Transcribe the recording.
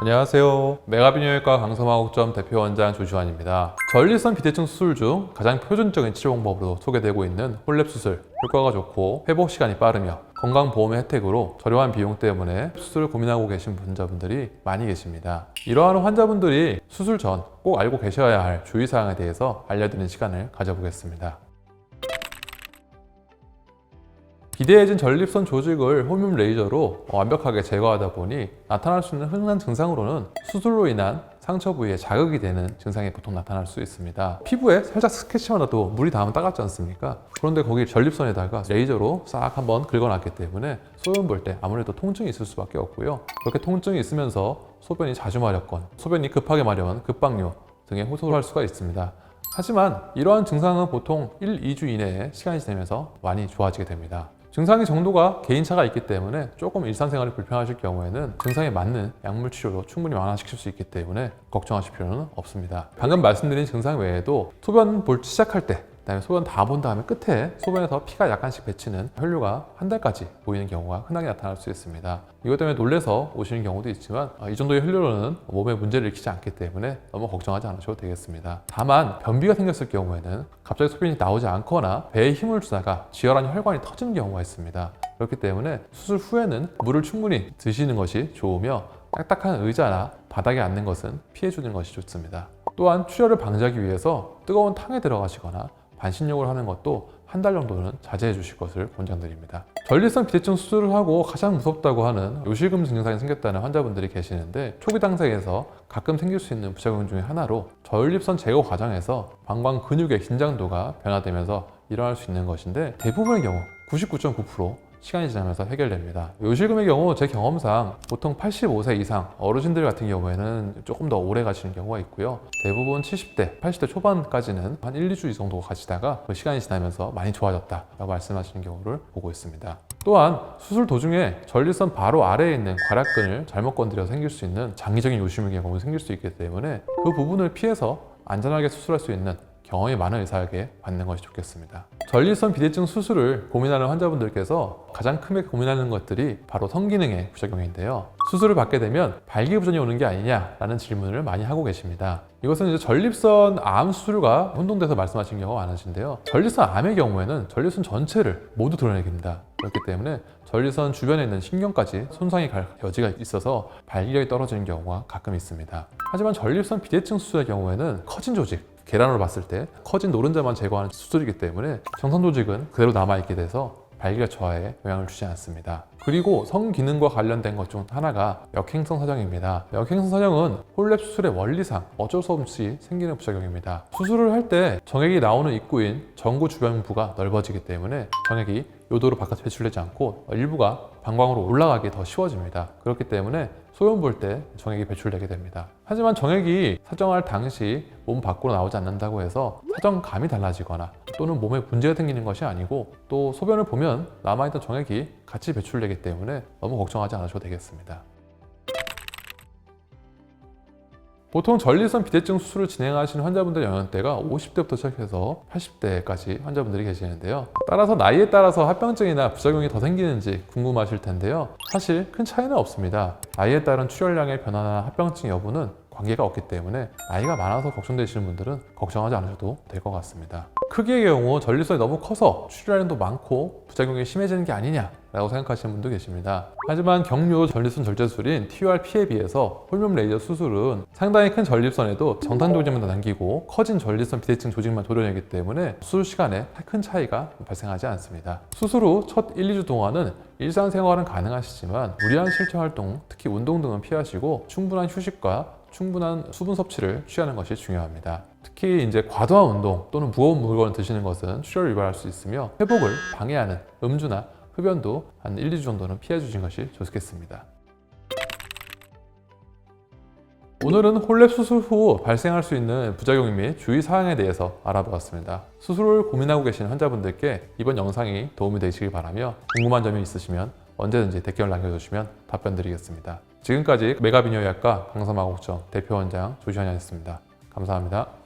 안녕하세요. 메가비뇨기과 강서마곡점 대표 원장 조주환입니다. 전립선 비대증 수술 중 가장 표준적인 치료 방법으로 소개되고 있는 홀랩 수술. 효과가 좋고 회복 시간이 빠르며 건강보험의 혜택으로 저렴한 비용 때문에 수술을 고민하고 계신 환자분들이 많이 계십니다. 이러한 환자분들이 수술 전 꼭 알고 계셔야 할 주의사항에 대해서 알려드리는 시간을 가져보겠습니다. 비대해진 전립선 조직을 홀뮴 레이저로 완벽하게 제거하다 보니 나타날 수 있는 흔한 증상으로는 수술로 인한 상처 부위에 자극이 되는 증상이 보통 나타날 수 있습니다. 피부에 살짝 스케치만 해도 물이 닿으면 따갑지 않습니까? 그런데 거기 전립선에다가 레이저로 싹 한번 긁어놨기 때문에 소변 볼 때 아무래도 통증이 있을 수밖에 없고요. 그렇게 통증이 있으면서 소변이 자주 마렵건 소변이 급하게 마려운 급박요 등에 호소할 수가 있습니다. 하지만 이러한 증상은 보통 1, 2주 이내에 시간이 지나면서 많이 좋아지게 됩니다. 증상의 정도가 개인차가 있기 때문에 조금 일상생활이 불편하실 경우에는 증상에 맞는 약물 치료로 충분히 완화시킬 수 있기 때문에 걱정하실 필요는 없습니다. 방금 말씀드린 증상 외에도 소변 볼 시작할 때 그다음에 소변 다 본 다음에 끝에 소변에서 피가 약간씩 배치는 혈류가 한 달까지 보이는 경우가 흔하게 나타날 수 있습니다. 이것 때문에 놀래서 오시는 경우도 있지만 어, 이 정도의 혈류로는 몸에 문제를 일으키지 않기 때문에 너무 걱정하지 않으셔도 되겠습니다. 다만 변비가 생겼을 경우에는 갑자기 소변이 나오지 않거나 배에 힘을 주다가 지혈한 혈관이 터지는 경우가 있습니다. 그렇기 때문에 수술 후에는 물을 충분히 드시는 것이 좋으며 딱딱한 의자나 바닥에 앉는 것은 피해주는 것이 좋습니다. 또한 출혈을 방지하기 위해서 뜨거운 탕에 들어가시거나 반신욕을 하는 것도 한 달 정도는 자제해 주실 것을 권장드립니다. 전립선 비대증 수술을 하고 가장 무섭다고 하는 요실금 증상이 생겼다는 환자분들이 계시는데 초기 단계에서 가끔 생길 수 있는 부작용 중에 하나로 전립선 제거 과정에서 방광 근육의 긴장도가 변화되면서 일어날 수 있는 것인데 대부분의 경우 99.9% 시간이 지나면서 해결됩니다. 요실금의 경우 제 경험상 보통 85세 이상 어르신들 같은 경우에는 조금 더 오래 가시는 경우가 있고요. 대부분 70대, 80대 초반까지는 한 1, 2주 정도 가시다가 그 시간이 지나면서 많이 좋아졌다라고 말씀하시는 경우를 보고 있습니다. 또한 수술 도중에 전립선 바로 아래에 있는 괄약근을 잘못 건드려 생길 수 있는 장기적인 요실금의 경우 생길 수 있기 때문에 그 부분을 피해서 안전하게 수술할 수 있는 경험이 많은 의사에게 받는 것이 좋겠습니다. 전립선 비대증 수술을 고민하는 환자분들께서 가장 크게 고민하는 것들이 바로 성기능의 부작용인데요. 수술을 받게 되면 발기부전이 오는 게 아니냐라는 질문을 많이 하고 계십니다. 이것은 이제 전립선 암 수술과 혼동돼서 말씀하신 경우가 많으신데요. 전립선 암의 경우에는 전립선 전체를 모두 드러내게 됩니다. 그렇기 때문에 전립선 주변에 있는 신경까지 손상이 갈 여지가 있어서 발기력이 떨어지는 경우가 가끔 있습니다. 하지만 전립선 비대증 수술의 경우에는 커진 조직, 계란으로 봤을 때 커진 노른자만 제거하는 수술이기 때문에 정상 조직은 그대로 남아있게 돼서 발기력 저하에 영향을 주지 않습니다. 그리고 성기능과 관련된 것 중 하나가 역행성 사정입니다. 역행성 사정은 홀랩 수술의 원리상 어쩔 수 없이 생기는 부작용입니다. 수술을 할 때 정액이 나오는 입구인 전구 주변부가 넓어지기 때문에 정액이 요도로 바깥 배출되지 않고 일부가 방광으로 올라가기 더 쉬워집니다. 그렇기 때문에 소변 볼 때 정액이 배출되게 됩니다. 하지만 정액이 사정할 당시 몸 밖으로 나오지 않는다고 해서 사정감이 달라지거나 또는 몸에 문제가 생기는 것이 아니고 또 소변을 보면 남아있던 정액이 같이 배출되기 때문에 너무 걱정하지 않으셔도 되겠습니다. 보통 전립선 비대증 수술을 진행하시는 환자분들의 연령대가 50대부터 시작해서 80대까지 환자분들이 계시는데요. 따라서 나이에 따라서 합병증이나 부작용이 더 생기는지 궁금하실 텐데요. 사실 큰 차이는 없습니다. 나이에 따른 출혈량의 변화나 합병증 여부는 관계가 없기 때문에 나이가 많아서 걱정되시는 분들은 걱정하지 않으셔도 될 것 같습니다. 크기의 경우 전립선이 너무 커서 출혈량도 많고 부작용이 심해지는 게 아니냐라고 생각하시는 분도 계십니다. 하지만 경료 전립선 절제술인 TURP에 비해서 홀뮴 레이저 수술은 상당히 큰 전립선에도 정상 조직만 남기고 커진 전립선 비대증 조직만 도려내기 때문에 수술 시간에 큰 차이가 발생하지 않습니다. 수술 후 첫 1, 2주 동안은 일상생활은 가능하시지만 무리한 실천 활동, 특히 운동 등은 피하시고 충분한 휴식과 충분한 수분 섭취를 취하는 것이 중요합니다. 특히 이제 과도한 운동 또는 무거운 물건을 드시는 것은 출혈을 유발할 수 있으며 회복을 방해하는 음주나 흡연도 한 1, 2주 정도는 피해 주시는 것이 좋겠습니다. 오늘은 홀랩 수술 후 발생할 수 있는 부작용 및 주의 사항에 대해서 알아보았습니다. 수술을 고민하고 계신 환자분들께 이번 영상이 도움이 되시길 바라며 궁금한 점이 있으시면 언제든지 댓글 남겨주시면 답변 드리겠습니다. 지금까지 메가비뇨의학과 강서마곡점 대표원장 조시환이었습니다. 감사합니다.